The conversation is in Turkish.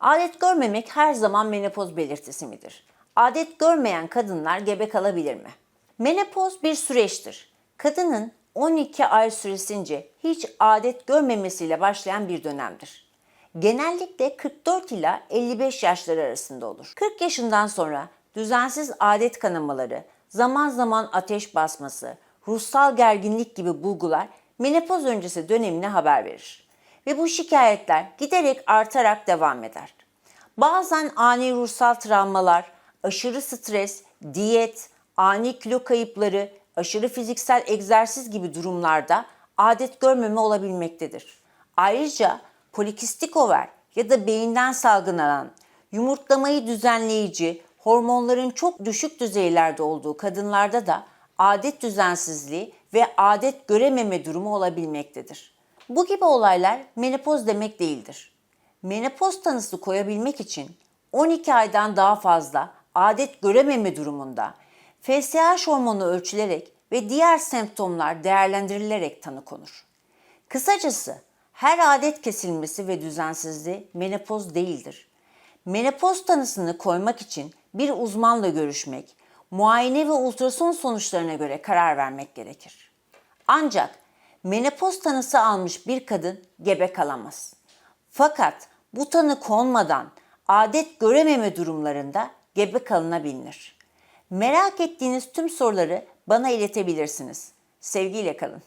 Adet görmemek her zaman menopoz belirtisi midir? Adet görmeyen kadınlar gebe kalabilir mi? Menopoz bir süreçtir. Kadının 12 ay süresince hiç adet görmemesiyle başlayan bir dönemdir. Genellikle 44 ila 55 yaşları arasında olur. 40 yaşından sonra düzensiz adet kanamaları, zaman zaman ateş basması, ruhsal gerginlik gibi bulgular menopoz öncesi dönemine haber verir. Ve bu şikayetler giderek artarak devam eder. Bazen ani ruhsal travmalar, aşırı stres, diyet, ani kilo kayıpları, aşırı fiziksel egzersiz gibi durumlarda adet görmeme olabilmektedir. Ayrıca polikistik over ya da beyinden salgılanan yumurtlamayı düzenleyici hormonların çok düşük düzeylerde olduğu kadınlarda da adet düzensizliği ve adet görememe durumu olabilmektedir. Bu gibi olaylar menopoz demek değildir. Menopoz tanısı koyabilmek için 12 aydan daha fazla adet görememe durumunda FSH hormonu ölçülerek ve diğer semptomlar değerlendirilerek tanı konur. Kısacası her adet kesilmesi ve düzensizliği menopoz değildir. Menopoz tanısını koymak için bir uzmanla görüşmek, muayene ve ultrason sonuçlarına göre karar vermek gerekir. Ancak menopoz tanısı almış bir kadın gebe kalamaz. Fakat bu tanı konmadan adet görememe durumlarında gebe kalınabilir. Merak ettiğiniz tüm soruları bana iletebilirsiniz. Sevgiyle kalın.